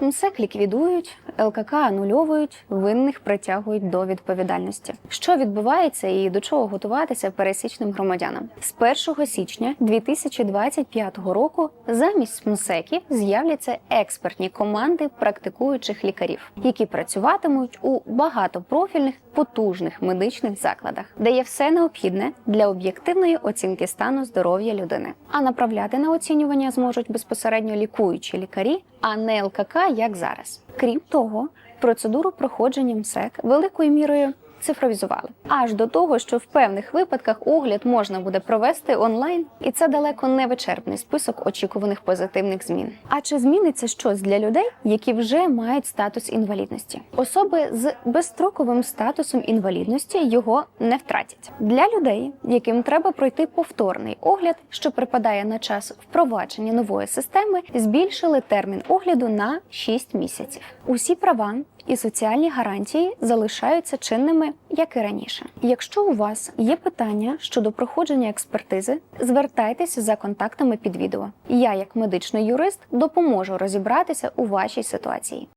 МСЕК ліквідують, ЛКК анульовують, винних притягують до відповідальності. Що відбувається і до чого готуватися пересічним громадянам? З 1 січня 2025 року замість МСЕКів з'являться експертні команди практикуючих лікарів, які працюватимуть у багатопрофільних потужних медичних закладах, де є все необхідне для об'єктивної оцінки стану здоров'я людини. А направляти на оцінювання зможуть безпосередньо лікуючі лікарі, а не ЛКК, як зараз. Крім того, процедуру проходження МСЕК великою мірою цифровізували аж до того, що в певних випадках огляд можна буде провести онлайн, і це далеко не вичерпний список очікуваних позитивних змін. А чи зміниться щось для людей, які вже мають статус інвалідності? Особи з безстроковим статусом інвалідності його не втратять. Для людей, яким треба пройти повторний огляд, що припадає на час впровадження нової системи, збільшили термін огляду на 6 місяців. Усі права і соціальні гарантії залишаються чинними, як і раніше. Якщо у вас є питання щодо проходження експертизи, звертайтеся за контактами під відео. Я, як медичний юрист, допоможу розібратися у вашій ситуації.